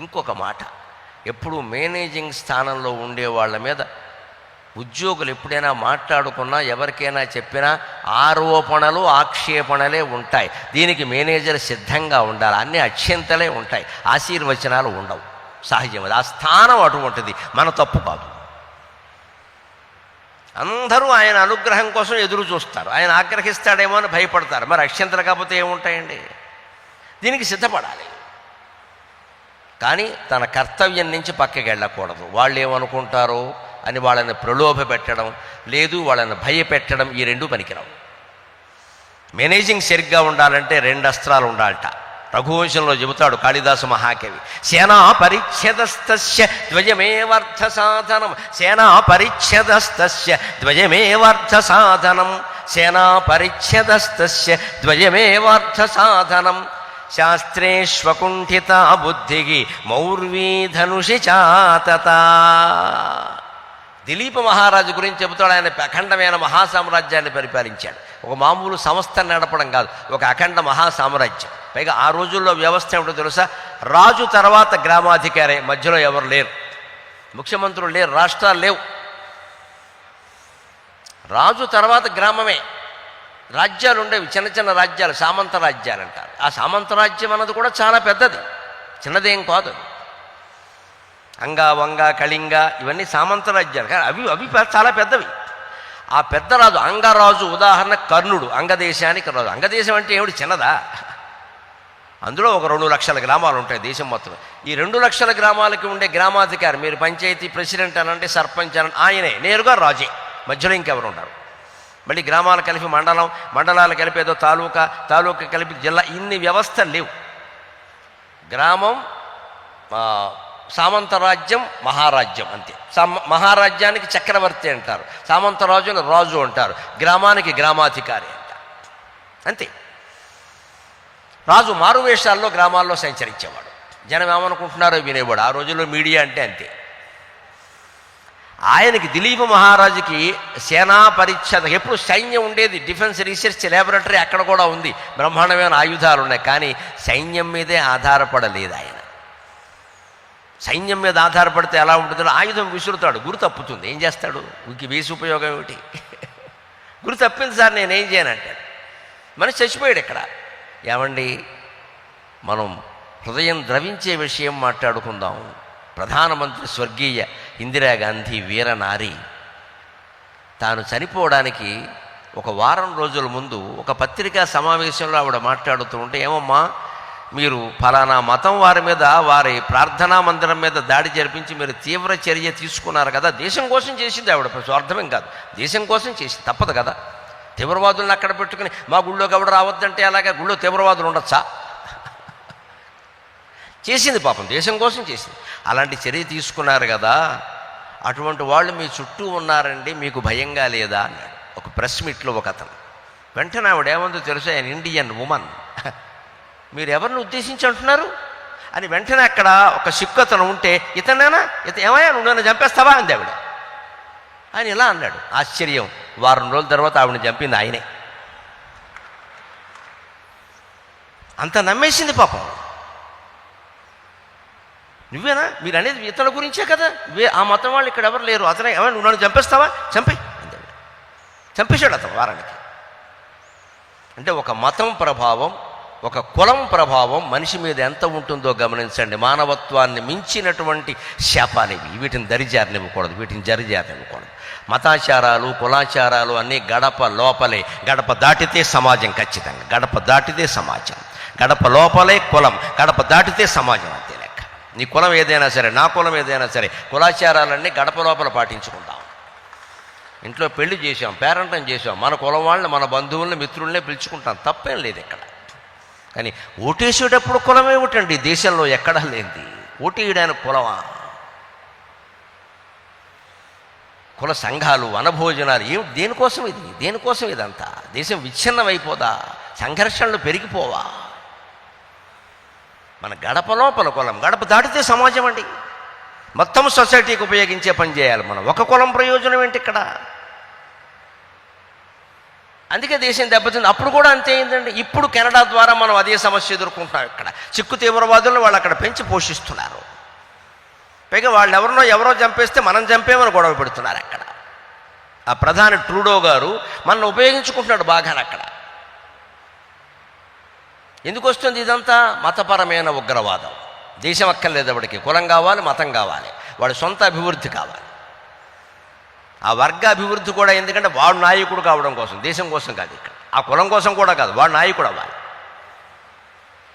ఇంకొక మాట. ఎప్పుడు మేనేజింగ్ స్థానంలో ఉండే వాళ్ళ మీద ఉద్యోగులు ఎప్పుడైనా మాట్లాడుకున్నా ఎవరికైనా చెప్పినా ఆరోపణలు ఆక్షేపణలే ఉంటాయి. దీనికి మేనేజర్ సిద్ధంగా ఉండాలి. అన్ని అత్యంతలే ఉంటాయి. ఆశీర్వచనాలు ఉండవు. సహజం అది. ఆ స్థానం అటువంటిది. మన తప్పు కాదు. అందరూ ఆయన అనుగ్రహం కోసం ఎదురు చూస్తారు. ఆయన ఆగ్రహిస్తాడేమో అని భయపడతారు. మరి అక్షంతలు కాకపోతే ఏముంటాయండి? దీనికి సిద్ధపడాలి. కానీ తన కర్తవ్యం నుంచి పక్కకి వెళ్ళకూడదు. వాళ్ళు ఏమనుకుంటారో అని వాళ్ళని ప్రలోభ పెట్టడం లేదు వాళ్ళని భయపెట్టడం ఈ రెండు పనికిరావు. మేనేజింగ్ సరిగ్గా ఉండాలంటే రెండు అస్త్రాలు ఉండాలట. రఘువంశంలో చెబుతాడు కాళిదాసు మహాకవి సేనా పరిచ్ఛేదస్తస్య ధ్వజమేవర్థ సాధనం సేనా పరిచ్ఛేదస్తస్య ధ్వజమేవర్థ సాధనం సేనా పరిచ్ఛేదస్తస్య ధ్వజమేవర్థ సాధనం శాస్త్రేష్వకుంఠిత బుద్ధికి మౌర్వీ ధనుషి చాతత దిలీప మహారాజు గురించి చెబుతాడు. ఆయన అఖండమైన మహాసామ్రాజ్యాన్ని పరిపాలించాడు. ఒక మామూలు సంస్థ నడపడం కాదు. ఒక అఖండ మహాసామ్రాజ్యం. పైగా ఆ రోజుల్లో వ్యవస్థ ఏమిటో తెలుసా? రాజు తర్వాత గ్రామాధికారి మధ్యలో ఎవరు లేరు. ముఖ్యమంత్రులు లేరు రాష్ట్రాలు లేవు. రాజు తర్వాత గ్రామమే. రాజ్యాలు ఉండేవి చిన్న చిన్న రాజ్యాలు సామంత రాజ్యాలు అంటారు ఆ సామంత రాజ్యం అన్నది కూడా చాలా పెద్దది. చిన్నదేం కాదు. అంగ వంగ కళింగ ఇవన్నీ సామంత రాజ్యాలు. కానీ అవి అవి చాలా పెద్దవి. ఆ పెద్ద రాజు అంగరాజు ఉదాహరణ కర్ణుడు అంగదేశానికి రాజు. అంగదేశం అంటే ఏమిటి? చిన్నదా? అందులో ఒక రెండు లక్షల గ్రామాలు ఉంటాయి దేశం మొత్తం. ఈ రెండు లక్షల గ్రామాలకి ఉండే గ్రామాధికారి మీరు పంచాయతీ ప్రెసిడెంట్ అనంటే సర్పంచ్ అనంటే ఆయనే నేరుగా రాజే. మధ్యలో ఇంకెవరు ఉంటారు మళ్ళీ గ్రామాలు కలిపి మండలం మండలాలు కలిపి ఏదో తాలూకా తాలూకా కలిపి జిల్లా ఇన్ని వ్యవస్థలు లేవు. గ్రామం సామంతరాజ్యం మహారాజ్యం అంతే. సామ మహారాజ్యానికి చక్రవర్తి అంటారు. సామంతరాజుని రాజు అంటారు. గ్రామానికి గ్రామాధికారి అంటారు. అంతే. రాజు మారువేషాల్లో గ్రామాల్లో సంచరించేవాడు. జనం ఏమనుకుంటున్నారో వినేవాడు. ఆ రోజుల్లో మీడియా అంటే అంతే. ఆయనకి దిలీప మహారాజుకి సేనా పరిచ్ఛేద ఎప్పుడు సైన్యం ఉండేది? డిఫెన్స్ రీసెర్చ్ ల్యాబొరేటరీ అక్కడ కూడా ఉంది. బ్రహ్మాండమైన ఆయుధాలు ఉన్నాయి. కానీ సైన్యం మీదే ఆధారపడలేదు ఆయన. సైన్యం మీద ఆధారపడితే ఎలా ఉంటుందో ఆయుధం విసురుతాడు. గురు తప్పుతుంది. ఏం చేస్తాడు? ఇంక వేసి ఉపయోగం ఏమిటి? గురు తప్పింది సార్ నేనేం చేయనంటాడు మనిషి చచ్చిపోయాడు ఇక్కడ. ఏమండి? మనం హృదయం ద్రవించే విషయం మాట్లాడుకుందాం ప్రధానమంత్రి స్వర్గీయ ఇందిరాగాంధీ వీరనారి తాను చనిపోవడానికి ఒక వారం రోజుల ముందు ఒక పత్రికా సమావేశంలో ఆవిడ మాట్లాడుతూ ఉంటే ఏమమ్మా మీరు ఫలానా మతం వారి మీద వారి ప్రార్థనా మందిరం మీద దాడి జరిపించి మీరు తీవ్ర చర్య తీసుకున్నారు కదా. దేశం కోసం చేసింది ఆవిడ. స్వార్థమేం కాదు. దేశం కోసం చేసింది. తప్పదు కదా. తీవ్రవాదులను అక్కడ పెట్టుకుని మా గుళ్ళోకి ఎవడు రావద్దంటే అలాగే గుళ్ళో తీవ్రవాదులు ఉండొచ్చా? చేసింది పాపం దేశం కోసం చేసింది. అలాంటి చర్య తీసుకున్నారు కదా అటువంటి వాళ్ళు మీ చుట్టూ ఉన్నారండి మీకు భయంగా లేదా అన్నాడు ఒక ప్రెస్ మీట్లో ఒక అతను. వెంటనే ఆవిడ ఏమందో తెలుసు ఆయన ఇండియన్ ఉమన్ మీరు ఎవరిని ఉద్దేశించి అంటున్నారు? అని వెంటనే అక్కడ ఒక సిక్కు అతను ఉంటే ఇతనేనా? ఇత ఏమయ్యా నువ్వు నన్ను చంపేస్తావా? అంది ఆవిడ. ఆయన ఇలా అన్నాడు. ఆశ్చర్యం. వారం రోజుల తర్వాత ఆవిడని చంపింది ఆయనే. అంత నమ్మేసింది పాపం. నువ్వేనా? మీరు అనేది ఇతరుల గురించే కదా. వే ఆ మతం వాళ్ళు ఇక్కడ ఎవరు లేరు. అతనే ఎవరు నువ్వు నన్ను చంపేస్తావా? చంపే చంపేశాడు అతను వారానికి. అంటే ఒక మతం ప్రభావం ఒక కులం ప్రభావం మనిషి మీద ఎంత ఉంటుందో గమనించండి. మానవత్వాన్ని మించినటువంటి శాపాలు ఇవి వీటిని దరిజారనివ్వకూడదు వీటిని జరిజారనివ్వకూడదు. మతాచారాలు కులాచారాలు అన్నీ గడప లోపలే. గడప దాటితే సమాజం ఖచ్చితంగా. గడప దాటితే సమాజం. గడప లోపలే కులం. గడప దాటితే సమాజం నీ కులం ఏదైనా సరే నా కులం ఏదైనా సరే కులాచారాలన్నీ గడప లోపల పాటించుకుంటాం. ఇంట్లో పెళ్ళి చేసాం పేరంటం చేసాం మన కులం వాళ్ళని మన బంధువుల్ని మిత్రుల్ని పిలుచుకుంటాం తప్పేం లేదు ఇక్కడ. కానీ ఓటేసేటప్పుడు కులమే ఒకటండి దేశంలో ఎక్కడా లేనిది. ఓటేయడానికి కులమా? కుల సంఘాలు వనభోజనాలు ఏమి దేనికోసం ఇది? దేనికోసం ఇదంతా? దేశం విచ్ఛిన్నమైపోదా? సంఘర్షణలు పెరిగిపోవా? మన గడప లోపల కులం. గడప దాటితే సమాజం అండి. మొత్తం సొసైటీకి ఉపయోగించే పని చేయాలి మనం. ఒక కులం ప్రయోజనం ఏంటి ఇక్కడ? అందుకే దేశం దెబ్బతింది. అప్పుడు కూడా అంతే అయిందండి. ఇప్పుడు కెనడా ద్వారా మనం అదే సమస్య ఎదుర్కొంటున్నాం ఇక్కడ. చిక్కు తీవ్రవాదులను వాళ్ళు అక్కడ పెంచి పోషిస్తున్నారు. పైగా వాళ్ళు ఎవరినో ఎవరో చంపేస్తే మనం చంపేమని గొడవ పెడుతున్నారు అక్కడ. ఆ ప్రధాని ట్రూడో గారు మనల్ని ఉపయోగించుకుంటున్నాడు బాగా అక్కడ. ఎందుకు వస్తుంది ఇదంతా? మతపరమైన ఉగ్రవాదం. దేశం అక్కర్లేదు వాడికి కులం కావాలి మతం కావాలి. వాడి సొంత అభివృద్ధి కావాలి. ఆ వర్గ అభివృద్ధి కూడా ఎందుకంటే వాడు నాయకుడు కావడం కోసం దేశం కోసం కాదు ఇక్కడ. ఆ కులం కోసం కూడా కాదు వాడు నాయకుడు అవ్వాలి.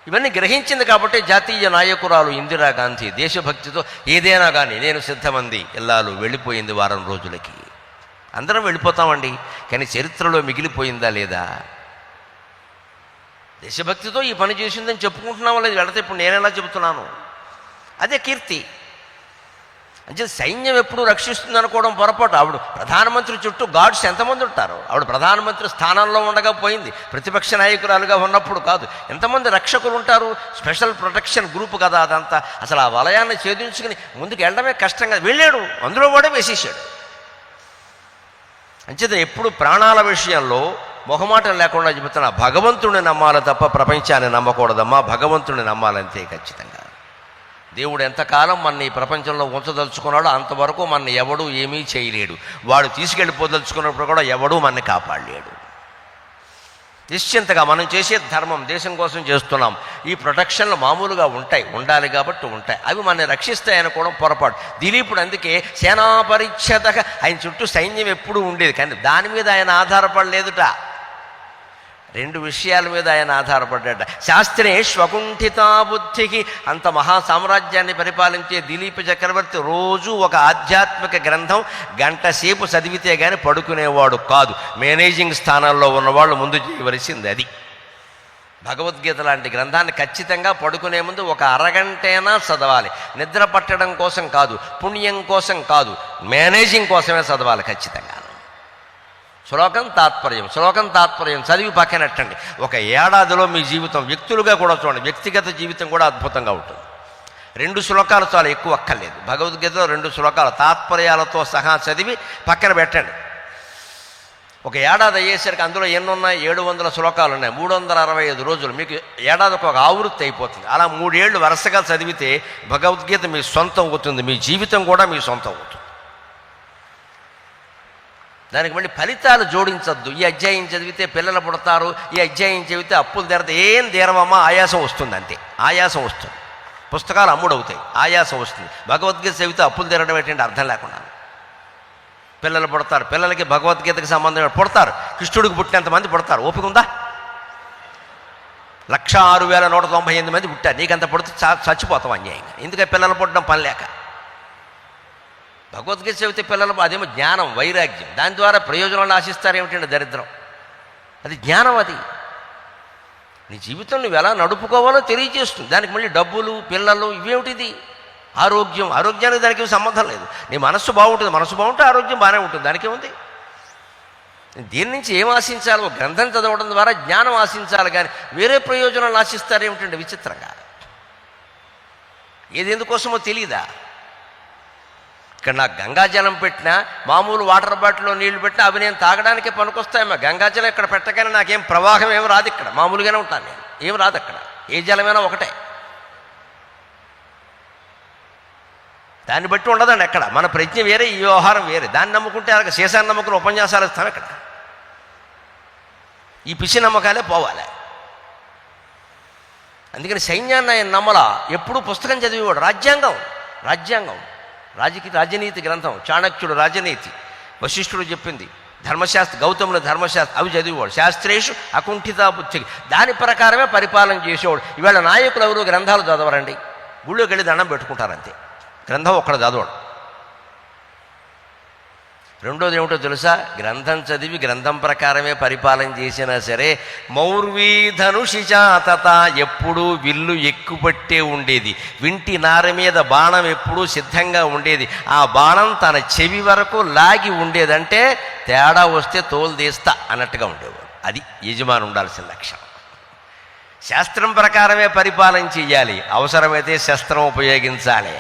ఇవన్నీ గ్రహించింది కాబట్టి జాతీయ నాయకురాలు ఇందిరాగాంధీ దేశభక్తితో ఏదైనా కానీ నేను సిద్ధమంది ఇల్లాలు వెళ్ళిపోయింది వారం రోజులకి. అందరం వెళ్ళిపోతామండి కానీ చరిత్రలో మిగిలిపోయిందా లేదా? దేశభక్తితో ఈ పని చేసిందని చెప్పుకుంటున్నామో లేదు వెళితే ఇప్పుడు నేనెలా చెబుతున్నాను? అదే కీర్తి. అంటే సైన్యం ఎప్పుడు రక్షిస్తుంది అనుకోవడం పొరపాటు. ఆవిడ ప్రధానమంత్రి చుట్టూ గాడ్స్ ఎంతమంది ఉంటారు? ఆవిడ ప్రధానమంత్రి స్థానంలో ఉండగా పోయింది. ప్రతిపక్ష నాయకురాలుగా ఉన్నప్పుడు కాదు. ఎంతమంది రక్షకులు ఉంటారు? స్పెషల్ ప్రొటెక్షన్ గ్రూప్ కదా అదంతా. అసలు ఆ వలయాన్ని ఛేదించుకుని ముందుకు వెళ్ళడమే కష్టం కదా. వెళ్ళాడు. అందులో కూడా వేసేసాడు. అంచేత ఎప్పుడు ప్రాణాల విషయంలో మొహమాటం లేకుండా చెబుతున్నా భగవంతుడిని నమ్మాలి తప్ప ప్రపంచాన్ని నమ్మకూడదమ్మా భగవంతుడిని నమ్మాలంతే ఖచ్చితంగా. దేవుడు ఎంతకాలం మన ఈ ప్రపంచంలో ఉంచదలుచుకున్నాడో అంతవరకు మన ఎవడు ఏమీ చేయలేడు. వాడు తీసుకెళ్ళిపోదలుచుకున్నప్పుడు కూడా ఎవడూ మనని కాపాడలేడు. నిశ్చింతగా మనం చేసే ధర్మం దేశం కోసం చేస్తున్నాం. ఈ ప్రొటెక్షన్లు మామూలుగా ఉంటాయి ఉండాలి కాబట్టి ఉంటాయి. అవి మనల్ని రక్షిస్తాయి అనుకోవడం పొరపాటు. దిలీపుడు అందుకే సేనా పరిచ్ఛేదక ఆయన చుట్టూ సైన్యం ఎప్పుడూ ఉండేది కానీ దాని మీద ఆయన ఆధారపడలేదుట. రెండు విషయాల మీద ఆయన ఆధారపడ్డాట శాస్త్రే స్వకుంఠితా బుద్ధికి అంత మహా సామ్రాజ్యాన్ని పరిపాలించే దిలీప చక్రవర్తి రోజు ఒక ఆధ్యాత్మిక గ్రంథం గంట సేపు చదివితే కానీ పడుకునేవాడు కాదు. మేనేజింగ్ స్థానాల్లో ఉన్నవాళ్ళు ముందు చేయవలసింది అది. భగవద్గీత లాంటి గ్రంథాన్ని ఖచ్చితంగా పడుకునే ముందు ఒక అరగంటైనా చదవాలి. నిద్ర పట్టడం కోసం కాదు పుణ్యం కోసం కాదు మేనేజింగ్ కోసమే చదవాలి ఖచ్చితంగా శ్లోకం తాత్పర్యం శ్లోకం తాత్పర్యం చదివి పక్కనట్టండి. ఒక ఏడాదిలో మీ జీవితం వ్యక్తులుగా కూడా చూడండి. వ్యక్తిగత జీవితం కూడా అద్భుతంగా ఉంటుంది. రెండు శ్లోకాలు చాలా ఎక్కువ అక్కర్లేదు. భగవద్గీతలో రెండు శ్లోకాలు తాత్పర్యాలతో సహా చదివి పక్కన పెట్టండి. ఒక ఏడాది అయ్యేసరికి అందులో ఎన్నున్నాయి? ఏడు వందల శ్లోకాలు ఉన్నాయి. మూడు వందల అరవై ఐదు రోజులు. మీకు ఏడాదికి ఒక ఆవృత్తి అయిపోతుంది. అలా మూడేళ్ళు వరుసగా చదివితే భగవద్గీత మీ సొంతం అవుతుంది. మీ జీవితం కూడా మీ సొంతం అవుతుంది. దానికి మళ్ళీ ఫలితాలు జోడించద్దు. ఈ అధ్యాయం చదివితే పిల్లలు పుడతారు ఈ అధ్యాయం చదివితే అప్పులు తెరత ఏం తీరమమ్మా ఆయాసం వస్తుంది అంతే ఆయాసం వస్తుంది. పుస్తకాలు అమ్ముడవుతాయి. ఆయాసం వస్తుంది. భగవద్గీత చదివితే అప్పులు తీరడం ఏంటంటే అర్థం లేకుండా. పిల్లలు పుడతారు. పిల్లలకి భగవద్గీతకి సంబంధం పుడతారు. కృష్ణుడికి పుట్టినంత మంది పుడతారు. ఓపిక ఉందా? లక్ష ఆరు వేల నూట తొంభై ఎనిమిది మంది పుట్టారు. నీకంత పుడితే చచ్చిపోతాం అన్యాయంగా. ఎందుకంటే పిల్లలు పుట్టడం పని లేక. భగవద్గీత చదివితే పిల్లలు అదేమో జ్ఞానం వైరాగ్యం. దాని ద్వారా ప్రయోజనాలు ఆశిస్తారు ఏమిటండి దరిద్రం. అది జ్ఞానం అది. నీ జీవితం నువ్వు ఎలా నడుపుకోవాలో తెలియజేస్తుంది. దానికి మళ్ళీ డబ్బులు పిల్లలు ఇవేమిటిది? ఆరోగ్యం. ఆరోగ్యానికి దానికి సంబంధం లేదు. నీ మనస్సు బాగుంటుంది. మనస్సు బాగుంటే ఆరోగ్యం బాగానే ఉంటుంది. దానికి ఏముంది? దీని నుంచి ఏం ఆశించాలో? గ్రంథం చదవడం ద్వారా జ్ఞానం ఆశించాలి కానీ వేరే ప్రయోజనాలు ఆశిస్తారు ఏమిటండి విచిత్రంగా. ఏది ఎందుకోసమో తెలియదా ఇక్కడ నాకు గంగాజలం పెట్టినా మామూలు వాటర్ బాటిల్లో నీళ్ళు పెట్టినా అవి నేను తాగడానికి పనికొస్తాయమ్మా. గంగాజలం ఇక్కడ పెట్టగానే నాకేం ప్రవాహం ఏం రాదు ఇక్కడ. మామూలుగానే ఉంటాను నేను. ఏం రాదు అక్కడ. ఏ జలమైనా ఒకటే. దాన్ని బట్టి ఉండదండి అక్కడ. మన ప్రజ్ఞ వేరే ఈ వ్యవహారం వేరే. దాన్ని నమ్ముకుంటే అలాగే శేషాన్ని నమ్ముకుని ఉపన్యాసాలు ఇస్తాం ఇక్కడ. ఈ పిసి నమ్మకాలే పోవాలి. అందుకని సైన్యాన్ని ఆయన నమ్మల. ఎప్పుడూ పుస్తకం చదివేవాడు. రాజ్యాంగం. రాజ్యాంగం. రాజకీయ రాజనీతి గ్రంథం చాణక్యుడు రాజనీతి. వశిష్ఠుడు చెప్పింది ధర్మశాస్త్ర గౌతముల ధర్మశాస్త్ర అవి చదివేవాడు. శాస్త్రేషు అకుంఠితా బుద్ధి దాని ప్రకారమే పరిపాలన చేసేవాడు. ఇవాళ నాయకులు ఎవరు? గ్రంథాలు చదవరండి. గుళ్ళోకి వెళ్ళి దండం పెట్టుకుంటారంతే. గ్రంథం ఒక్కడ చదవడు. రెండోది ఏమిటో తెలుసా? గ్రంథం చదివి గ్రంథం ప్రకారమే పరిపాలన చేసినా సరే మౌర్వీధనుషిచాతత ఎప్పుడూ విల్లు ఎక్కుపట్టే ఉండేది. వింటి నార మీద బాణం ఎప్పుడూ సిద్ధంగా ఉండేది. ఆ బాణం తన చెవి వరకు లాగి ఉండేదంటే తేడా వస్తే తోలుదీస్తా అన్నట్టుగా ఉండేవాడు. అది యజమాని ఉండాల్సిన లక్ష్యం శాస్త్రం ప్రకారమే పరిపాలన చెయ్యాలి. అవసరమైతే శస్త్రం ఉపయోగించాలి.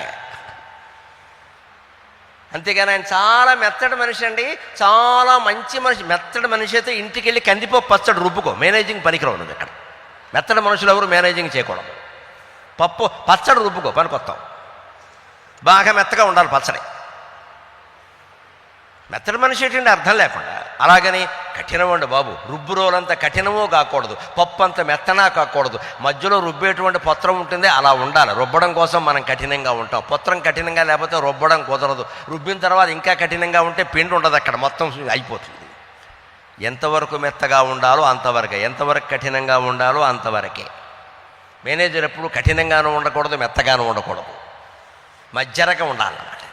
అంతేగాని ఆయన చాలా మెత్తడి మనిషి అండి. చాలా మంచి మనిషి. మెత్తడి మనిషి అయితే ఇంటికి వెళ్ళి కందిపప్పు పచ్చడి రుబ్బుకో. మేనేజింగ్ పనికిరావు నువ్వు ఇక్కడ. మెత్తడి మనుషులు ఎవరు మేనేజింగ్ చేయకూడదు. పప్పు పచ్చడి రుబ్బుకో. పనికొస్తాం బాగా మెత్తగా ఉండాలి పచ్చడి. మెత్తడి మనిషి ఏంటంటే అర్థం లేకుండా. అలాగని కఠినమండి బాబు. రుబ్బు రోలంత కఠినమో కాకూడదు. పప్పు అంత మెత్తనా కాకూడదు. మధ్యలో రుబ్బేటువంటి పత్రం ఉంటుంది అలా ఉండాలి. రుబ్బడం కోసం మనం కఠినంగా ఉంటాం. పత్రం కఠినంగా లేకపోతే రుబ్బడం కుదరదు. రుబ్బిన తర్వాత ఇంకా కఠినంగా ఉంటే పిండి ఉండదు అక్కడ. మొత్తం అయిపోతుంది. ఎంతవరకు మెత్తగా ఉండాలో అంతవరకే. ఎంతవరకు కఠినంగా ఉండాలో అంతవరకే. మేనేజర్ ఎప్పుడు కఠినంగానూ ఉండకూడదు మెత్తగానూ ఉండకూడదు. మధ్యరకం ఉండాలన్నమాట.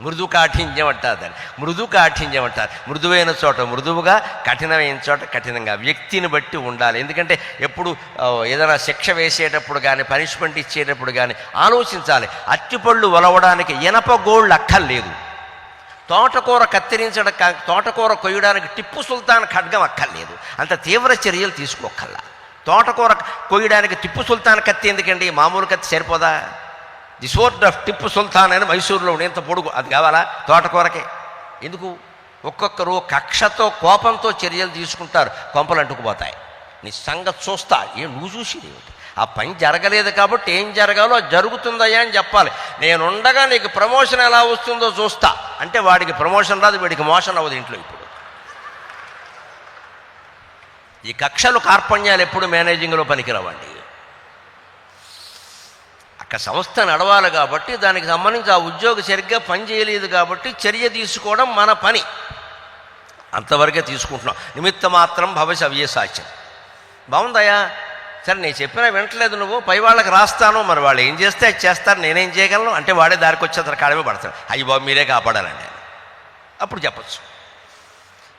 మృదు కాఠిన్యం అంటారు. దాన్ని మృదు కాఠిన్యం అంటారు. మృదువైన చోట మృదువుగా కఠినమైన చోట కఠినంగా. వ్యక్తిని బట్టి ఉండాలి. ఎందుకంటే ఎప్పుడు ఏదైనా శిక్ష వేసేటప్పుడు కానీ పనిష్మెంట్ ఇచ్చేటప్పుడు కానీ ఆలోచించాలి. అట్టిపళ్ళు ఒలవడానికి ఇనప గోళ్ళు అక్కర్లేదు. తోటకూర కత్తిరించడం కా- తోటకూర కొయ్యడానికి టిప్పు సుల్తాన్ ఖడ్గం అక్కర్లేదు. అంత తీవ్ర చర్యలు తీసుకోకల్లా తోటకూర కొయ్యడానికి టిప్పు సుల్తాన్ కత్తి ఎందుకండి? మామూలు కత్తి సరిపోదా? The sort of Tipu Sultan అని మైసూరులో ఉండే పొడుగు. అది కావాలా? తోటకూరకే. ఎందుకు? ఒక్కొక్కరు కక్షతో కోపంతో చర్యలు తీసుకుంటారు. కొంపలు అంటుకుపోతాయి. నీ సంగతి చూస్తా. ఏం నువ్వు చూసేది ఏమిటి? ఆ పని జరగలేదు కాబట్టి ఏం జరగాలో జరుగుతుందయ్యా అని చెప్పాలి. నేనుండగా నీకు ప్రమోషన్ ఎలా వస్తుందో చూస్తా. అంటే వాడికి ప్రమోషన్ రాదు వీడికి మోషన్ అవ్వదు ఇంట్లో ఇప్పుడు. ఈ కక్షలు కార్పణ్యాలు ఎప్పుడు మేనేజింగ్లో పనికిరావండి. అక్కడ సంస్థ నడవాలి కాబట్టి దానికి సంబంధించి ఆ ఉద్యోగి సరిగ్గా పని చేయలేదు కాబట్టి చర్య తీసుకోవడం మన పని. అంతవరకే తీసుకుంటున్నాం. నిమిత్త మాత్రం భవిష్య సాక్ష్యం బాగుందయ్యా? సరే నేను చెప్పినా వింటలేదు నువ్వు. పై వాళ్ళకి రాస్తాను. మరి వాళ్ళు ఏం చేస్తే అది చేస్తారు. నేనేం చేయగలను? అంటే వాడే దారికి వచ్చే కాడమే పడతాడు. అయ్యి బాబు మీరే కాపాడాలండి అప్పుడు చెప్పచ్చు.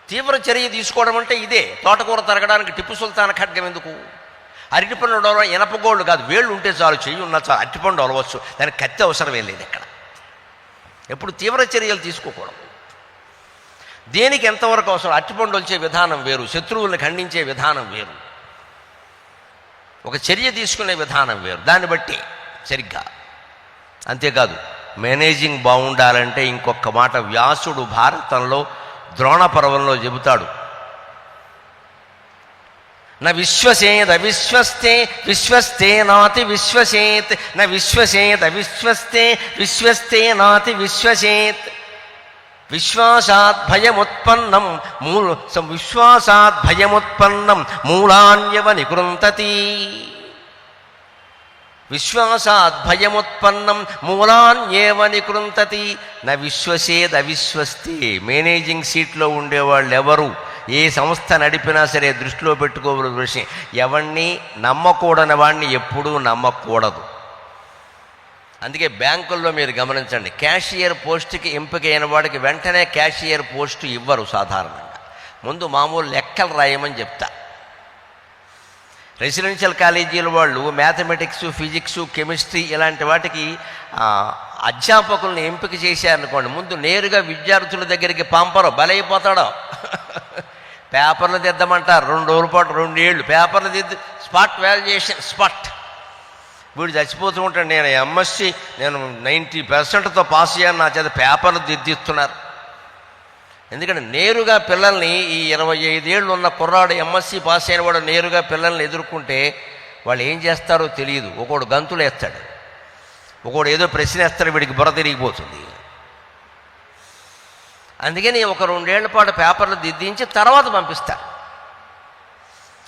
తీవ్ర చర్య తీసుకోవడం అంటే ఇదే. తోటకూర తరగడానికి టిప్పు సుల్తాన్ ఖడ్గం ఎందుకు? అరటిపండు ఉండడం ఇనపగోళ్ళు కాదు. వేళ్ళు ఉంటే చాలు చెయ్యి ఉన్నా చాలు అరటిపండు అలవచ్చు దానికి కత్తి అవసరమే లేదు ఇక్కడ. ఎప్పుడు తీవ్ర చర్యలు తీసుకోకూడదు. దేనికి ఎంతవరకు అవసరం? అరటిపండు వచ్చే విధానం వేరు. శత్రువుల్ని ఖండించే విధానం వేరు. ఒక చర్య తీసుకునే విధానం వేరు. దాన్ని బట్టి సరిగ్గా. అంతేకాదు మేనేజింగ్ బాగుండాలంటే ఇంకొక మాట వ్యాసుడు భారతంలో ద్రోణ పర్వంలో చెబుతాడు. న విశ్వసేద్ అవిశ్వస్తే విశ్వస్తే నాతి విశ్వసేత్ న విశ్వసేద్ అవిశ్వస్తే విశ్వస్తే నాతి విశ్వసేత్. విశ్వాసాత్ భయముత్పన్నం మూల సం- విశ్వాసాత్ భయముత్పన్నం మూలాన్యవ నికృంతతి విశ్వాసాత్ భయముత్పన్నం మూలాన్యేవ నికృంతతి న విశ్వసేద్ అవిశ్వస్తే మేనేజింగ్ సీట్లో ఉండేవాళ్ళు ఎవరు ఏ సంస్థ నడిపినా సరే దృష్టిలో పెట్టుకోవలసిన విషయం ఎవరిని నమ్మకూడని వాడిని ఎప్పుడూ నమ్మకూడదు. అందుకే బ్యాంకుల్లో మీరు గమనించండి క్యాషియర్ పోస్ట్కి ఎంపికైన వాడికి వెంటనే క్యాషియర్ పోస్టు ఇవ్వరు సాధారణంగా. ముందు మామూలు లెక్కలు రాయమని చెప్తా. రెసిడెన్షియల్ కాలేజీల వాళ్ళు మ్యాథమెటిక్స్ ఫిజిక్స్ కెమిస్ట్రీ ఇలాంటి వాటికి అధ్యాపకులను అధ్యాపకుల్ని ఎంపిక చేశారనుకోండి ముందు నేరుగా విద్యార్థుల దగ్గరికి పంపరు బలైపోతాడో. పేపర్లు దిద్దమంటారు. రెండు రోజుల పాటు రెండేళ్ళు. పేపర్లు దిద్దు స్పాట్ వాల్యుయేషన్ స్పాట్. వీడు చచ్చిపోతూ ఉంటాడు. నేను ఎంఎస్సి నేను నైంటీ పర్సెంట్తో పాస్ అయ్యాను. నా చేత పేపర్లు దిద్దిస్తున్నారు. ఎందుకంటే నేరుగా పిల్లల్ని ఈ ఇరవై ఐదేళ్ళు ఉన్న కుర్రాడు ఎంఎస్సి పాస్ అయిన వాడు నేరుగా పిల్లల్ని ఎదుర్కొంటే వాళ్ళు ఏం చేస్తారో తెలియదు. ఒకడు గంతులు వేస్తాడు ఒకడు ఏదో ప్రశ్న వేస్తాడు వీడికి బుర్ర తిరిగిపోతుంది. అందుకని ఒక రెండేళ్ళ పాటు పేపర్లు దిద్దించి తర్వాత పంపిస్తారు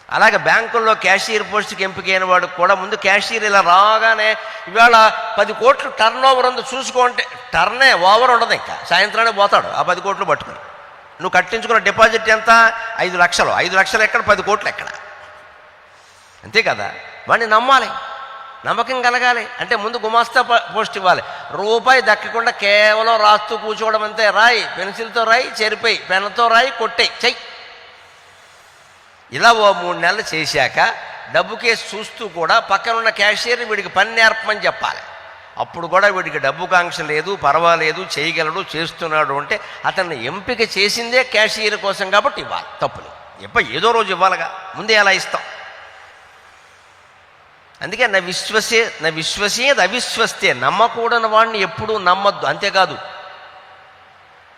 అలాగే బ్యాంకుల్లో క్యాషియర్ పోస్ట్కి ఎంపికైన వాడు కూడా ముందు క్యాషియర్ ఇలా రాగానే ఇవాళ పది కోట్లు టర్న్ ఓవర్ ఉంది చూసుకోంటే టర్నే ఓవర్ ఉండదు ఇంకా. సాయంత్రానే పోతాడు ఆ పది కోట్లు పట్టుకుని. నువ్వు కట్టించుకున్న డిపాజిట్ ఎంత? ఐదు లక్షలు. ఐదు లక్షలు ఎక్కడ? పది కోట్లు ఎక్కడ? అంతే కదా? వాడిని నమ్మాలి. నమ్మకం కలగాలి. అంటే ముందు గుమాస్తా ప- పోస్ట్ ఇవ్వాలి. రూపాయి దక్కకుండా కేవలం రాస్తూ కూర్చోవడం అంతే. రాయి పెన్సిల్తో రాయి చెరిపోయి పెన్నుతో రాయి కొట్టేయి. చెయ్యి ఇలా ఓ మూడు నెలలు చేశాక డబ్బు కేసు చూస్తూ కూడా పక్కనున్న క్యాషియర్ వీడికి పని నేర్పమని చెప్పాలి. అప్పుడు కూడా వీడికి డబ్బు కాంక్ష లేదు పర్వాలేదు చేయగలడు చేస్తున్నాడు అంటే అతన్ని ఎంపిక చేసిందే క్యాషియర్ కోసం కాబట్టి ఇవ్వాలి. తప్పులు. ఎప్ప ఏదో రోజు ఇవ్వాలిగా. ముందే ఎలా ఇస్తాం? అందుకే నా విశ్వసే నా విశ్వసేది అవిశ్వస్తే నమ్మకూడని వాడిని ఎప్పుడూ నమ్మద్దు అంతేకాదు.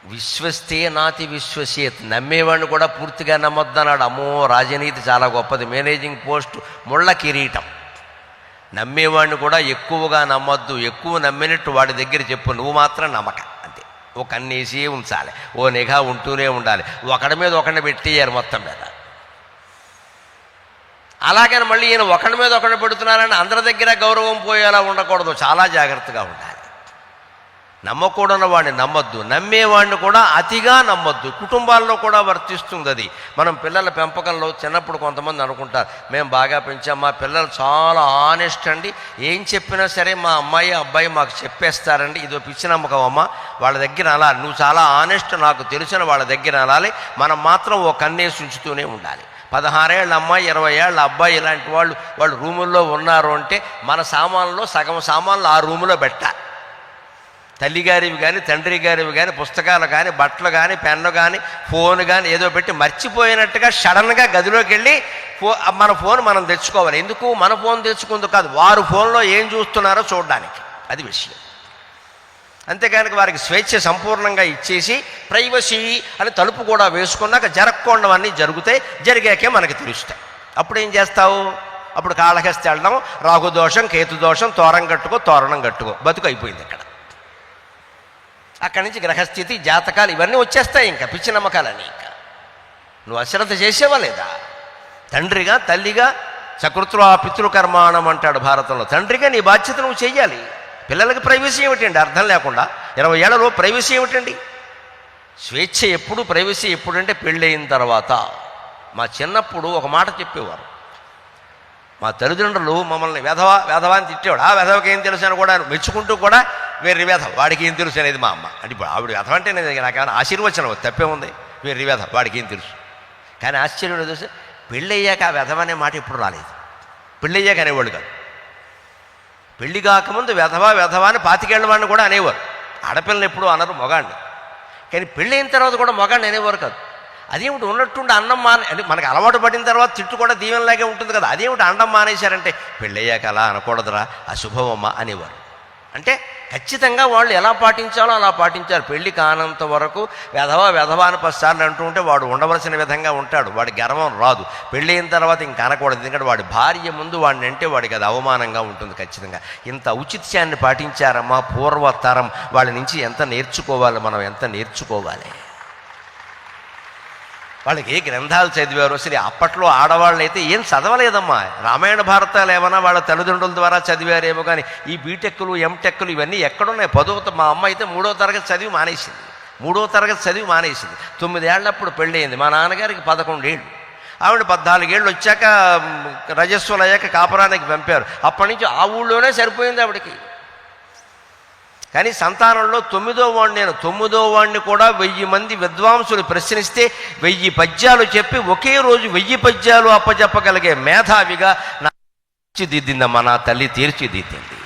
విశ్వస్తే నాతి విశ్వసేత్ నమ్మేవాడిని కూడా పూర్తిగా నమ్మొద్దు అన్నాడు అమ్మో రాజనీతి చాలా గొప్పది మేనేజింగ్ పోస్ట్ ముళ్ళ కిరీటం. నమ్మేవాడిని కూడా ఎక్కువగా నమ్మొద్దు ఎక్కువ నమ్మినట్టు వాడి దగ్గర చెప్పు నువ్వు మాత్రం నమ్మక అంతే. ఓ కన్నేసి ఉంచాలి ఓ నిఘా ఉంటూనే ఉండాలి. ఒకడి మీద ఒకడిని పెట్టేయారు మొత్తం మీద. అలాగని మళ్ళీ ఈయన ఒకరి మీద ఒకడిని పెడుతున్నారని అందరి దగ్గర గౌరవం పోయేలా ఉండకూడదు. చాలా జాగ్రత్తగా ఉండాలి. నమ్మకూడని వాడిని నమ్మొద్దు. నమ్మేవాడిని కూడా అతిగా నమ్మొద్దు. కుటుంబాల్లో కూడా వర్తిస్తుంది అది. మనం పిల్లల పెంపకంలో చిన్నప్పుడు కొంతమంది అనుకుంటారు మేము బాగా పెంచాం మా పిల్లలు చాలా ఆనెస్ట్ అండి. ఏం చెప్పినా సరే మా అమ్మాయి అబ్బాయి మాకు చెప్పేస్తారండి. ఇదో పిచ్చి నమ్మకం అమ్మ. వాళ్ళ దగ్గర అలా నువ్వు చాలా ఆనెస్ట్ నాకు తెలిసిన వాళ్ళ దగ్గర అలాలి మనం మాత్రం ఓ కన్నేసి ఉంచుతూనే ఉండాలి. పదహారేళ్ళ అమ్మాయి ఇరవై ఏళ్ళ అబ్బాయి ఇలాంటి వాళ్ళు వాళ్ళు రూముల్లో ఉన్నారు అంటే మన సామాన్లో సగం సామాన్లు ఆ రూములో పెట్టాలి తల్లిగారివి కానీ తండ్రి గారివి కానీ పుస్తకాలు కానీ బట్టలు కానీ పెన్ను కానీ ఫోన్ కానీ ఏదో పెట్టి మర్చిపోయినట్టుగా సడన్గా గదిలోకి వెళ్ళి ఫో మన ఫోన్ మనం తెచ్చుకోవాలి. ఎందుకు? మన ఫోన్ తెచ్చుకుందు కాదు. వారు ఫోన్లో ఏం చూస్తున్నారో చూడడానికి. అది విషయం. అంతేకాని వారికి స్వేచ్ఛ సంపూర్ణంగా ఇచ్చేసి ప్రైవసీ అని తలుపు కూడా వేసుకున్నాక జరగకుండావన్నీ జరుగుతాయి జరిగాకే మనకి తెలుస్తాయి. అప్పుడు ఏం చేస్తావు? అప్పుడు కాళహస్తి వెళ్ళడం రాహుదోషం కేతుదోషం తోరం కట్టుకో తోరణం కట్టుకో. బతుకు అయిపోయింది ఇక్కడ అక్కడి నుంచి గ్రహస్థితి జాతకాలు ఇవన్నీ వచ్చేస్తాయి ఇంకా పిచ్చి నమ్మకాలని ఇంకా. నువ్వు అశ్రద్ధ చేసేవా లేదా? తండ్రిగా తల్లిగా సకృత్వ ఆ పితృకర్మాణం అంటాడు భారతంలో. తండ్రిగా నీ బాధ్యత నువ్వు చెయ్యాలి. పిల్లలకి ప్రైవసీ ఏమిటండి? అర్థం లేకుండా. ఇరవై ఏళ్ళలో ప్రైవసీ ఏమిటండి? స్వేచ్ఛ ఎప్పుడు ప్రైవసీ ఎప్పుడంటే పెళ్ళయిన తర్వాత. మా చిన్నప్పుడు ఒక మాట చెప్పేవారు. మా తల్లిదండ్రులు మమ్మల్ని వెధవా వెధవా అని తిట్టేవాడు. ఆ వేధవకి ఏం తెలుసు అని కూడా మెచ్చుకుంటూ కూడా వేరే వేధ వాడికి ఏం తెలుసు అనేది మా అమ్మ. అంటే ఇప్పుడు ఆవిడ వెధవ అంటే నేను నాకేమైనా ఆశీర్వచనం తప్పే ఉంది. వేరే వేధ వాడికి ఏం తెలుసు? కానీ ఆశ్చర్యం చూసి పెళ్ళయ్యాక ఆ వెధవ అనే మాట ఎప్పుడు రాలేదు. పెళ్ళయ్యాక అనేవాళ్ళు కాదు. పెళ్ళి కాకముందు వెధవా వెధవా అని పాతికేళ్ళ వాడిని కూడా అనేవారు. ఆడపిల్లని ఎప్పుడు అనరు మొగాడిని. కానీ పెళ్ళి అయిన తర్వాత కూడా మొగాడిని అనేవారు కాదు. అదేమిటి ఉన్నట్టుండి అన్నం మానే అంటే మనకు అలవాటు పడిన తర్వాత తిట్టు కూడా దీవెనలాగే ఉంటుంది కదా. అదేమిటి అండం మానేశారంటే పెళ్ళయ్యాక అలా అనకూడదురా అశుభమమ్మ అనేవారు. అంటే ఖచ్చితంగా వాళ్ళు ఎలా పాటించాలో అలా పాటించారు. పెళ్ళి కానంత వరకు వెధవా వెధవా అని అంటూ ఉంటే వాడు ఉండవలసిన విధంగా ఉంటాడు. వాడి గర్వం రాదు. పెళ్ళి అయిన తర్వాత ఇంక అనకూడదు. ఎందుకంటే వాడి భార్య ముందు వాడిని అంటే వాడికి అది అవమానంగా ఉంటుంది ఖచ్చితంగా. ఇంత ఔచిత్యాన్ని పాటించారమ్మా పూర్వతరం. వాళ్ళ నుంచి ఎంత నేర్చుకోవాలి మనం ఎంత నేర్చుకోవాలి? వాళ్ళకి ఏ గ్రంథాలు చదివారు అసలు అప్పట్లో ఆడవాళ్ళు అయితే ఏం చదవలేదమ్మా. రామాయణ భారతాలు ఏమైనా వాళ్ళ తల్లిదండ్రుల ద్వారా చదివారేమో కానీ ఈ బీటెక్లు ఎంటెక్లు ఇవన్నీ ఎక్కడున్నాయి? పదో మా అమ్మ అయితే మూడో తరగతి చదివి మానేసింది. మూడో తరగతి చదివి మానేసింది. తొమ్మిదేళ్ళప్పుడు పెళ్ళయింది. మా నాన్నగారికి పదకొండేళ్ళు. ఆవిడ పద్నాలుగేళ్ళు వచ్చాక మ్, అయ్యాక కాపురానికి పంపారు. అప్పటి నుంచి ఆ ఊళ్ళోనే సరిపోయింది ఆవిడకి. కానీ సంతానంలో తొమ్మిదో వాడిని నేను తొమ్మిదో వాడిని కూడా వెయ్యి మంది విద్వాంసులు ప్రశ్నిస్తే వెయ్యి పద్యాలు చెప్పి ఒకే రోజు వెయ్యి పద్యాలు అప్పచెప్పగలిగే మేధావిగా నా తీర్చిదిద్దిందమ్మా నా తల్లి తీర్చిదిద్దింది.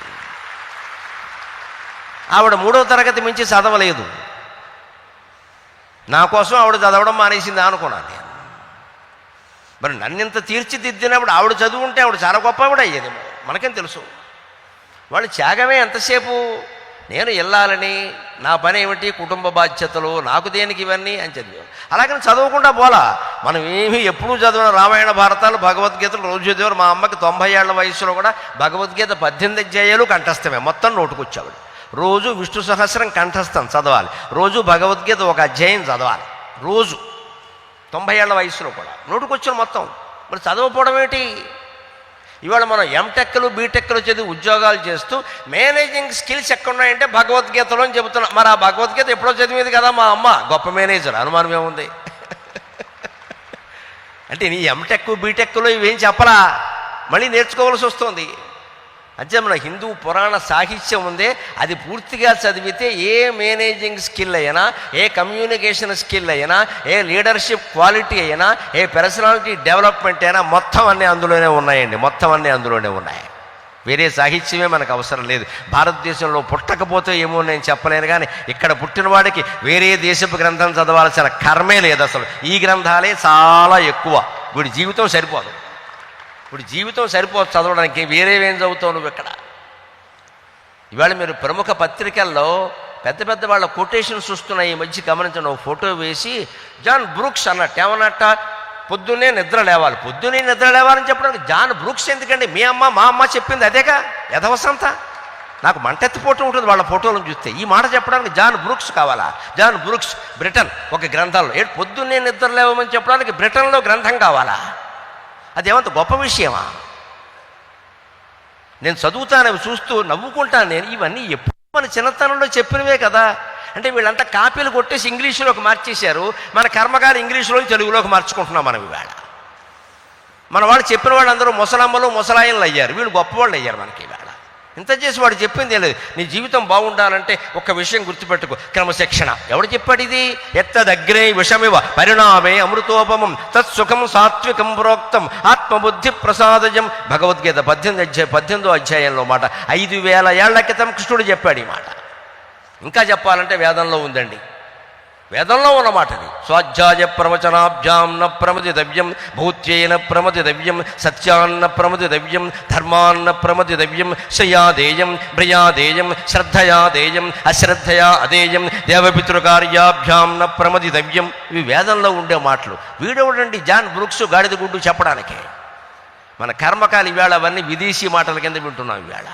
ఆవిడ మూడో తరగతి మించి చదవలేదు. నా కోసం ఆవిడ చదవడం మానేసింది అనుకున్నాను నేను. మరి నన్నింత తీర్చిదిద్దినప్పుడు ఆవిడ చదువుంటే ఆవిడ చాలా గొప్ప ఆవిడ అయ్యేది మనకేం తెలుసు? వాళ్ళు త్యాగమే ఎంతసేపు నేను వెళ్ళాలని నా పని ఏమిటి కుటుంబ బాధ్యతలు నాకు దేనికి ఇవన్నీ అని చదివాను. అలాగని చదవకుండా పోలా. మనం ఏమీ ఎప్పుడూ చదివిన. రామాయణ భారతాలు భగవద్గీతలు రోజు చదివారు మా అమ్మకి తొంభై ఏళ్ళ వయసులో కూడా భగవద్గీత పద్దెనిమిది అధ్యాయాలు కంఠస్థమే. మొత్తం నోటుకొచ్చాడు రోజు విష్ణు సహస్రం కంఠస్థం చదవాలి. రోజు భగవద్గీత ఒక అధ్యాయం చదవాలి. రోజు. తొంభై ఏళ్ళ వయసులో కూడా. నోటుకొచ్చిన మొత్తం. మరి చదవకపోవడం ఏమిటి? ఇవాళ మనం ఎంటెక్లు బీటెక్లు చదివి ఉద్యోగాలు చేస్తూ మేనేజింగ్ స్కిల్స్ ఎక్కడున్నాయంటే భగవద్గీతలో అని చెబుతున్నాం. మరి ఆ భగవద్గీత ఎప్పుడో చదివేది కదా మా అమ్మ? గొప్ప మేనేజర్. అనుమానం ఏముంది? అంటే నీ ఎంటెక్ బీటెక్లో ఇవేం చెప్పరా? మళ్ళీ నేర్చుకోవాల్సి వస్తుంది. అంటే మన హిందూ పురాణ సాహిత్యం ఉందే అది పూర్తిగా చదివితే ఏ మేనేజింగ్ స్కిల్ అయినా ఏ కమ్యూనికేషన్ స్కిల్ అయినా ఏ లీడర్షిప్ క్వాలిటీ అయినా ఏ పర్సనాలిటీ డెవలప్మెంట్ అయినా మొత్తం అన్నీ అందులోనే ఉన్నాయండి మొత్తం అన్నీ అందులోనే ఉన్నాయి. వేరే సాహిత్యమే మనకు అవసరం లేదు. భారతదేశంలో పుట్టకపోతే ఏమో నేను చెప్పలేను కానీ ఇక్కడ పుట్టినవాడికి వేరే దేశపు గ్రంథం చదవాల్సిన కర్మే లేదు అసలు. ఈ గ్రంథాలే చాలా ఎక్కువ. వీడి జీవితం సరిపోదు. ఇప్పుడు జీవితం సరిపోదు చదవడానికి వేరేవేం చదువుతావు నువ్వు ఇక్కడ? ఇవాళ మీరు ప్రముఖ పత్రికల్లో పెద్ద పెద్ద వాళ్ళ కొటేషన్స్ వస్తున్నాయి ఈ మధ్య గమనించిన ఒక ఫోటో వేసి జాన్ బ్రూక్స్ అన్నట్టు ఏమన్నట్ట పొద్దున్నే నిద్ర లేవాలి. పొద్దున్నే నిద్ర లేవాలని చెప్పడానికి జాన్ బ్రూక్స్ ఎందుకండి? మీ అమ్మ మా అమ్మ చెప్పింది అదేగా? యథవసంత? నాకు మంటెత్తిపోవటం ఉంటుంది వాళ్ళ ఫోటోలను చూస్తే. ఈ మాట చెప్పడానికి జాన్ బ్రూక్స్ కావాలా? జాన్ బ్రూక్స్ బ్రిటన్ ఒక గ్రంథాలు ఏ పొద్దున్నే నిద్ర లేవమని చెప్పడానికి బ్రిటన్లో గ్రంథం కావాలా? అదేమంత గొప్ప విషయమా? నేను చదువుతాను అవి చూస్తూ నవ్వుకుంటాను నేను. ఇవన్నీ ఎప్పుడు మన చిన్నతనంలో చెప్పినవే కదా. అంటే వీళ్ళంతా కాపీలు కొట్టేసి ఇంగ్లీషులోకి మార్చేశారు. మన కర్మకారు ఇంగ్లీషులో తెలుగులోకి మార్చుకుంటున్నాం మనం ఇవాళ. మన వాళ్ళు చెప్పిన వాళ్ళందరూ ముసలమ్మలు ముసలాయన్లు అయ్యారు. వీళ్ళు గొప్పవాళ్ళు అయ్యారు మనకి ఇవాళ. ఇంత చేసి వాడు చెప్పింది లేదు. నీ జీవితం బాగుండాలంటే ఒక విషయం గుర్తుపెట్టుకో. క్రమశిక్షణ. ఎవడు చెప్పాడు ఇది? ఎత్తదగ్రే విషమివ. పరిణామే అమృతోపమం. తత్సుఖం సాత్వికం ప్రోక్తం. ఆత్మబుద్ధి ప్రసాదజం. భగవద్గీత పద్దెనిమిది అధ్యాయ పద్దెనిమిదో అధ్యాయంలో మాట. ఐదు వేల ఏళ్ళ క్రితం కృష్ణుడు చెప్పాడు ఈ మాట. ఇంకా చెప్పాలంటే వేదంలో ఉందండి. వేదంలో ఉన్నమాట ఇది స్వాధ్యాయ ప్రవచనాభ్యాం న ప్రమతి దవ్యం భూత్యేన ప్రమతి దవ్యం సత్యాన్న ప్రమతి దవ్యం ధర్మాన్న ప్రమతి దవ్యం శ్రయాదేయం భ్రయాదేయం శ్రద్ధయాదేయం అశ్రద్ధయా అదేయం దేవపితృకార్యాభ్యాం న ప్రమతి దవ్యం ఇవి వేదంలో ఉండే మాటలు. వీడవడండి? జాన్ బ్రూక్స్ గాడిద గుడ్డు చెప్పడానికి. మన కర్మకాలు ఈవేళ అవన్నీ విదేశీ మాటల కింద వింటున్నాం ఈవేళ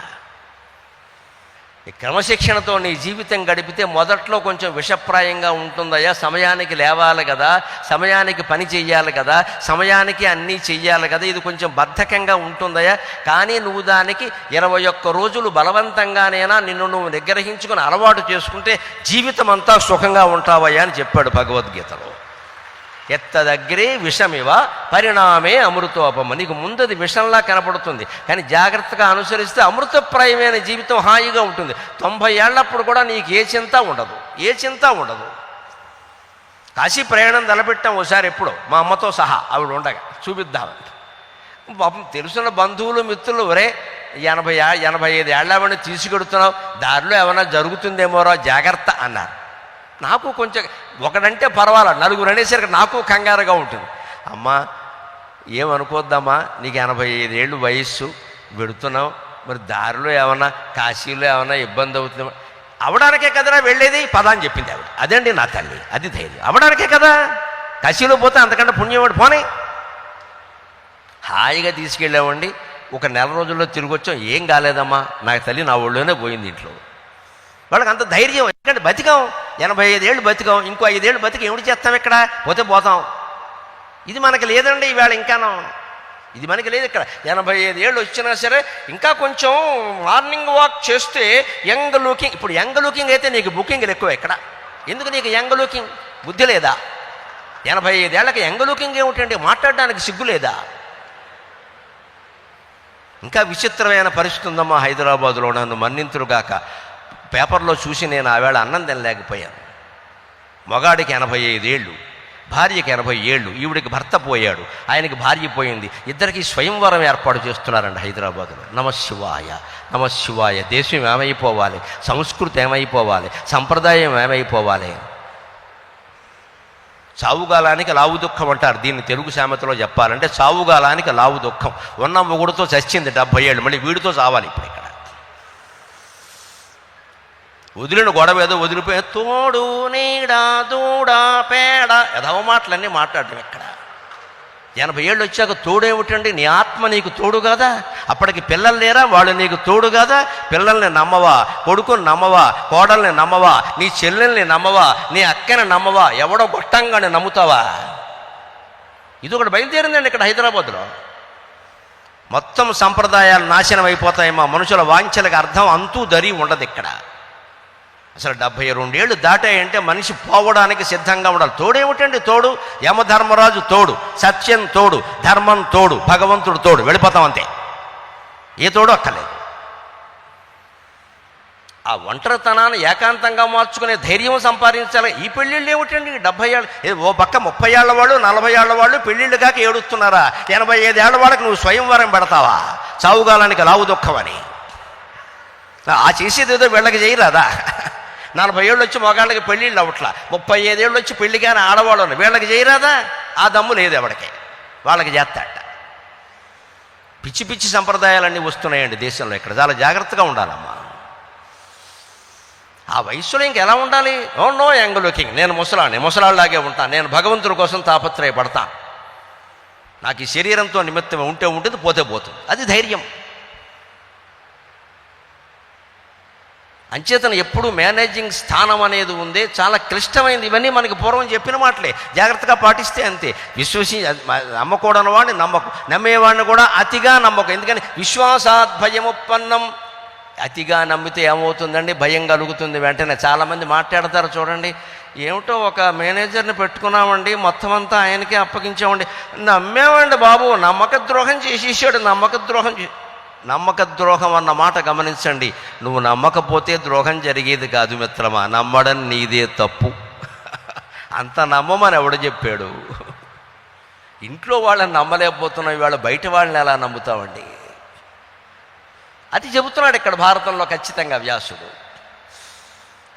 ఈ క్రమశిక్షణతో నీ జీవితం గడిపితే మొదట్లో కొంచెం విషప్రాయంగా ఉంటుందయ్యా. సమయానికి లేవాలి కదా. సమయానికి పని చెయ్యాలి కదా. సమయానికి అన్నీ చెయ్యాలి కదా. ఇది కొంచెం బద్ధకంగా ఉంటుందయ్యా. కానీ నువ్వు దానికి ఇరవై ఒక్క రోజులు బలవంతంగానైనా నిన్ను నువ్వు నిగ్రహించుకుని అలవాటు చేసుకుంటే జీవితం అంతా సుఖంగా ఉంటావయ్యా అని చెప్పాడు భగవద్గీతలో. ఎత్తదగ్గరే విషమివ పరిణామే అమృతోపమ. నీకు ముందది విషంలా కనపడుతుంది. కానీ జాగ్రత్తగా అనుసరిస్తే అమృతప్రాయమైన జీవితం హాయిగా ఉంటుంది. తొంభై ఏళ్ళప్పుడు కూడా నీకు ఏ చింత ఉండదు. ఏ చింత ఉండదు. కాశీ ప్రయాణం తలపెట్టాం ఒకసారి ఎప్పుడో. మా అమ్మతో సహా ఆవిడ ఉండగా. చూపిద్దామని పాపం తెలుసున్న బంధువులు మిత్రులు ఒరే ఎనభై ఎనభై ఐదు ఏళ్ళ తీసుకెడుతున్నావు. దారిలో ఏమైనా జరుగుతుందేమోరా జాగ్రత్త అన్నారు. నాకు కొంచెం ఒకడంటే పర్వాలా నలుగురు అనేసరికి నాకు కంగారుగా ఉంటుంది. అమ్మా ఏమనుకోద్దమ్మా నీకు ఎనభై ఐదేళ్ళు వయస్సు వెడుతున్నావు. మరి దారిలో ఏమన్నా కాశీలో ఏమన్నా ఇబ్బంది అవుతుందేమో. అవడానికే కదరా వెళ్ళేది? పద అని చెప్పింది ఆవిడ. అదండి నా తల్లి? అది ధైర్యం. అవడానికే కదా? కాశీలో పోతే అంతకంటే పుణ్యం వాడు పోనీ. హాయిగా తీసుకెళ్ళామండి. ఒక నెల రోజుల్లో తిరిగి వచ్చాం ఏం కాలేదమ్మా? నాకు తల్లి నా ఒళ్ళోనే పోయింది ఇంట్లో. వాళ్ళకి అంత ధైర్యం. ఎందుకంటే బతికాం. ఎనభై ఐదేళ్ళు బతికాం. ఇంకో ఐదేళ్ళు బతికి ఏమిటి చేస్తాం ఇక్కడ? పోతే పోతాం. ఇది మనకి లేదండి ఈవేళ ఇంకాను ఇది మనకి లేదు ఇక్కడ. ఎనభై ఐదు ఏళ్ళు వచ్చినా సరే ఇంకా కొంచెం మార్నింగ్ వాక్ చేస్తే యంగ్ లుకింగ్ ఇప్పుడు యంగ్ లుకింగ్ అయితే నీకు బుకింగ్లు ఎక్కువ ఇక్కడ. ఎందుకు నీకు యంగ్ లుకింగ్? బుద్ధి లేదా? ఎనభై ఐదేళ్ళకి యంగ్ లుకింగ్ ఏమిటండి? మాట్లాడడానికి సిగ్గు లేదా? ఇంకా విచిత్రమైన పరిస్థితి ఉందమ్మా హైదరాబాదులో నన్ను మన్నింతురుగాక. పేపర్లో చూసి నేను ఆవేళ అన్నం తినలేకపోయాను. మగాడికి ఎనభై ఐదేళ్ళు భార్యకి ఎనభై ఏళ్ళు ఈవిడికి భర్త పోయాడు ఆయనకి భార్య పోయింది. ఇద్దరికి స్వయంవరం ఏర్పాటు చేస్తున్నారండి హైదరాబాద్లో. నమశివాయ నమశివాయ దేశం ఏమైపోవాలి? సంస్కృతి ఏమైపోవాలి? సంప్రదాయం ఏమైపోవాలి? చావుగాలానికి లావు దుఃఖం అంటారు. దీన్ని తెలుగు సామెతలో చెప్పాలంటే చావుగాలానికి లావు దుఃఖం. ఉన్న ఒకడితో చచ్చింది డెబ్బై ఏళ్ళు మళ్ళీ వీడితో చావాలి ఇప్పుడు ఇక్కడ వదిలిన గొడవ ఏదో వదిలిపోయి తోడు నీడా దూడా పేడ ఎదవ మాటలన్నీ మాట్లాడటం ఇక్కడ ఎనభై ఏళ్ళు వచ్చాక తోడేమిటండి నీ ఆత్మ నీకు తోడు కదా? అప్పటికి పిల్లలు లేరా? వాళ్ళు నీకు తోడు కదా? పిల్లల్ని నమ్మవా? కొడుకుని నమ్మవా? కోడల్ని నమ్మవా? నీ చెల్లెల్ని నమ్మవా? నీ అక్కని నమ్మవా? ఎవడో గొట్టంగానే నమ్ముతావా? ఇది ఒకటి బయలుదేరిందండి ఇక్కడ హైదరాబాద్లో. మొత్తం సంప్రదాయాలు నాశనం అయిపోతాయేమో మనుషుల వాంఛలకు అర్థం అంతూ దరి ఉండదు ఇక్కడ. అసలు డెబ్బై రెండేళ్ళు దాటాయంటే మనిషి పోవడానికి సిద్ధంగా ఉండాలి. తోడేమిటండి తోడు? యమధర్మరాజు తోడు సత్యం తోడు ధర్మం తోడు భగవంతుడు తోడు. వెళ్ళిపోతాం అంతే. ఏ తోడు అక్కర్లేదు. ఆ ఒంటరితనాన్ని ఏకాంతంగా మార్చుకునే ధైర్యం సంపాదించాలి. ఈ పెళ్ళిళ్ళు ఏమిటండి? డెబ్బై ఏళ్ళు. ఓ పక్క ముప్పై ఏళ్ళ వాళ్ళు నలభై ఏళ్ళ వాళ్ళు పెళ్ళిళ్ళు కాక ఏడుస్తున్నారా? ఎనభై ఐదు ఏళ్ళ వాళ్ళకి నువ్వు స్వయంవరం పెడతావా? చావుగాలానికి లావు దుఃఖమని. ఆ చేసేది ఏదో వీళ్ళకి చేయరాదా? నలభై ఏళ్ళు వచ్చి మగాళ్ళకి పెళ్ళిళ్ళు అవట్లా ముప్పై ఐదేళ్ళు వచ్చి పెళ్ళి కానీ ఆడవాళ్ళు వీళ్ళకి చేయరాదా? ఆ దమ్ము లేదు ఎవడికి. వాళ్ళకి చేస్తాట పిచ్చి పిచ్చి సంప్రదాయాలన్నీ వస్తున్నాయండి దేశంలో ఇక్కడ. చాలా జాగ్రత్తగా ఉండాలమ్మా. ఆ వయస్సులో ఇంకెలా ఉండాలి? Oh, oh no young looking. నేను ముసలాన్ని ముసలాళ్ళలాగే ఉంటాను నేను భగవంతుడి కోసం తాపత్రయపడతాను నాకు ఈ శరీరంతో నిమిత్తం ఉంటే ఉంటుంది పోతే పోతుంది. అది ధైర్యం. అంచేతను ఎప్పుడు మేనేజింగ్ స్థానం అనేది ఉంది చాలా క్లిష్టమైనది ఇవన్నీ మనకి పూర్వం చెప్పిన మాటలే. జాగ్రత్తగా పాటిస్తే అంతే. విశ్వసి నమ్మకూడని వాడిని నమ్మకు. నమ్మేవాడిని కూడా అతిగా నమ్మకం. ఎందుకని? విశ్వాసాత్ భయముత్పన్నం అతిగా నమ్మితే ఏమవుతుందండి? భయం కలుగుతుంది వెంటనే. చాలామంది మాట్లాడతారు చూడండి. ఏమిటో ఒక మేనేజర్ని పెట్టుకున్నామండి. మొత్తం అంతా ఆయనకే అప్పగించామండి. నమ్మేమండి బాబు. నమ్మక ద్రోహం చేసేసాడు. నమ్మక ద్రోహం చే నమ్మక ద్రోహం అన్న మాట గమనించండి. నువ్వు నమ్మకపోతే ద్రోహం జరిగేది కాదు మిత్రమా. నమ్మడం నీదే తప్పు. అంత నమ్మమని ఎవడు చెప్పాడు? ఇంట్లో వాళ్ళని నమ్మలేకపోతున్నాం ఇవాళ బయట వాళ్ళని ఎలా నమ్ముతామండి అది చెబుతున్నాడు ఇక్కడ భారతంలో ఖచ్చితంగా వ్యాసుడు.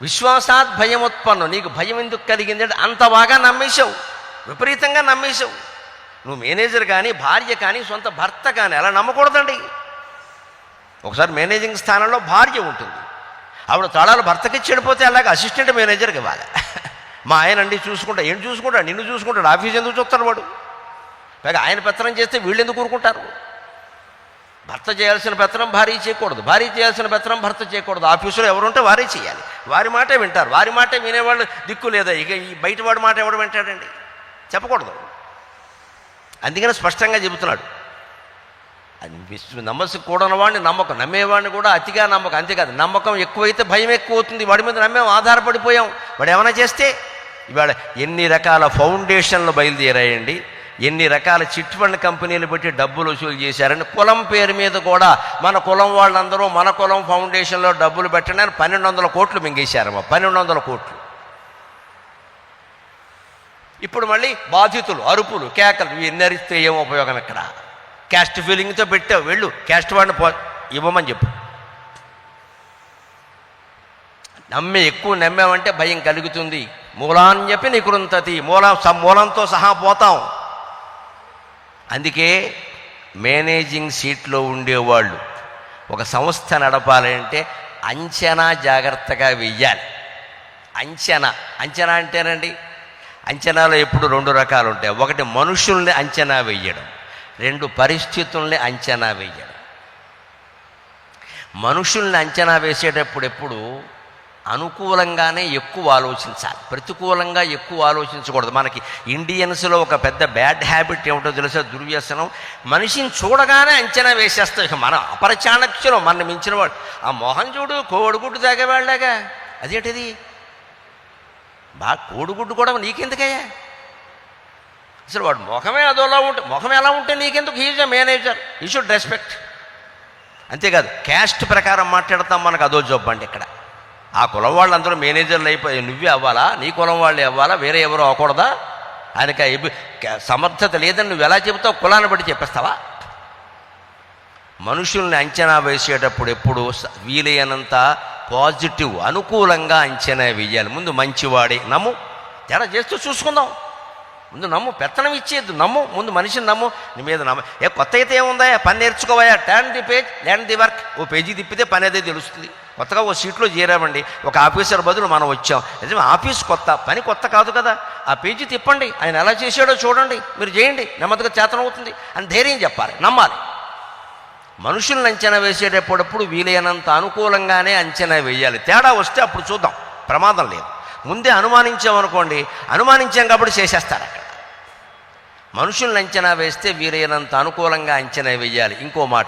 విశ్వాసాత్ భయం ఉత్పన్నం. నీకు భయం ఎందుకు కలిగింది? అంటే అంత బాగా నమ్మేశావు. విపరీతంగా నమ్మేశావు. నువ్వు మేనేజర్ కానీ భార్య కానీ సొంత భర్త కానీ అలా నమ్మకూడదండి. ఒకసారి మేనేజింగ్ స్థానంలో భార్య ఉంటుంది. ఆవిడ తాళాలు భర్తకి చెడిపోతే అలాగే అసిస్టెంట్ మేనేజర్కి ఇవ్వాలి. మా ఆయన అండి చూసుకుంటా ఏం చూసుకుంటా నిన్ను చూసుకుంటాడు ఆఫీస్ ఎందుకు చూస్తాడు వాడు? పైగా ఆయన పెత్తనం చేస్తే వీళ్ళు ఎందుకు కూరుకుంటారు భర్త చేయాల్సిన పెత్తనం భార్య చేయకూడదు. భార్య చేయాల్సిన పెత్తనం భర్త చేయకూడదు. ఆఫీసులో ఎవరుంటే వారే చేయాలి. వారి మాటే వింటారు. వారి మాటే వినేవాళ్ళు దిక్కు లేదా? ఇక ఈ బయటవాడి మాట ఎవడు వింటాడండి? చెప్పకూడదు. అందుకని స్పష్టంగా చెబుతున్నాడు. అది విశ్వ నమ్మసి కూడని వాడిని నమ్మకం. నమ్మేవాడిని కూడా అతిగా నమ్మకం. అంతేకాదు నమ్మకం ఎక్కువైతే భయం ఎక్కువ అవుతుంది వాడి మీద నమ్మేం ఆధారపడిపోయాం. వాడు ఏమైనా చేస్తే ఇవాళ ఎన్ని రకాల ఫౌండేషన్లు బయలుదేరాయండి. ఎన్ని రకాల చిట్ ఫండ్ కంపెనీలు పెట్టి డబ్బులు వసూలు చేశారని కులం పేరు మీద కూడా మన కులం వాళ్ళందరూ మన కులం ఫౌండేషన్లో డబ్బులు పెట్టడానికి పన్నెండు వందల కోట్లు మింగేశారమ్మా. పన్నెండు వందల కోట్లు. ఇప్పుడు మళ్ళీ బాధితులు అరుపులు కేకలు ఇవి ఎన్నరిస్తే ఏం ఉపయోగం ఇక్కడ? క్యాస్ట్ ఫీలింగ్తో పెట్టావు వెళ్ళు. క్యాస్ట్ వాడిని పో ఇవ్వమని చెప్పు. నమ్మి ఎక్కువ నమ్మామంటే భయం కలుగుతుంది. మూలాన్ని చెప్పి నికృంతతి మూలం స- మూలంతో సహా పోతాం. అందుకే మేనేజింగ్ సీట్లో ఉండేవాళ్ళు. ఒక సంస్థ నడపాలంటే అంచనా జాగ్రత్తగా వెయ్యాలి. అంచనా. అంచనా అంటేనండి అంచనాలో ఎప్పుడు రెండు రకాలు ఉంటాయి ఒకటి మనుషుల్ని అంచనా వెయ్యడం. రెండు పరిస్థితుల్ని అంచనా వేయడం. మనుషుల్ని అంచనా వేసేటప్పుడు ఎప్పుడు అనుకూలంగానే ఎక్కువ ఆలోచించాలి. ప్రతికూలంగా ఎక్కువ ఆలోచించకూడదు. మనకి ఇండియన్స్లో ఒక పెద్ద బ్యాడ్ హ్యాబిట్ ఏమిటో తెలుసా? దుర్వ్యసనం. మనిషిని చూడగానే అంచనా వేసేస్తాం. ఇక మన అపరచాణక్యులు మన మించిన వాడు. ఆ మొహం చూడు కోడిగుడ్డు తాగేవాళ్ళగా అదేంటిది? బాగా కోడిగుడ్డు కూడా నీకెందుకయ్యా? అసలు వాడు ముఖమే అదోలా ఉంటే ముఖం ఎలా ఉంటే నీకెందుకు? He's a manager you should respect అంతేకాదు క్యాస్ట్ ప్రకారం మాట్లాడతాం మనకు అదో జబ్బు అండి ఇక్కడ. ఆ కులం వాళ్ళందరూ మేనేజర్లు అయిపోయి నువ్వే అవ్వాలా? నీ కులం వాళ్ళు అవ్వాలా? వేరే ఎవరు అవ్వకూడదా? ఆయనకి సమర్థత లేదని నువ్వు ఎలా చెబుతావు? కులాన్ని బట్టి చెప్పేస్తావా? మనుషుల్ని అంచనా వేసేటప్పుడు ఎప్పుడు వీలైనంత పాజిటివ్ అనుకూలంగా అంచనా వేయాలి. ముందు మంచివాడే. నమ్ము. తేడా చేస్తూ చూసుకుందాం. ముందు నమ్ము పెత్తనం ఇచ్చేద్దు నమ్ము ముందు మనిషిని నమ్ము. నీ మీద నమ్మ. ఏ కొత్త అయితే ఏముందా? పని నేర్చుకోవాయా turn the page land the work ఓ పేజీ తిప్పితే పని అదే తెలుస్తుంది. కొత్తగా ఓ సీట్లో చేరామండి. ఒక ఆఫీసర్ బదులు మనం వచ్చాం. నిజమే ఆఫీస్ కొత్త పని కొత్త కాదు కదా. ఆ పేజీ తిప్పండి. ఆయన ఎలా చేశాడో చూడండి. మీరు చేయండి. నెమ్మదిగా చేతనవుతుంది అని ధైర్యం చెప్పాలి. నమ్మాలి. మనుషుల్ని అంచనా వేసేటప్పుడప్పుడు వీలైనంత అనుకూలంగానే అంచనా వేయాలి. తేడా వస్తే అప్పుడు చూద్దాం. ప్రమాదం లేదు. ముందే అనుమానించామనుకోండి అనుమానించాం కాబట్టి చేసేస్తారు అక్కడ. మనుషుల్ని అంచనా వేస్తే వీరైనంత అనుకూలంగా అంచనా వేయాలి. ఇంకో మాట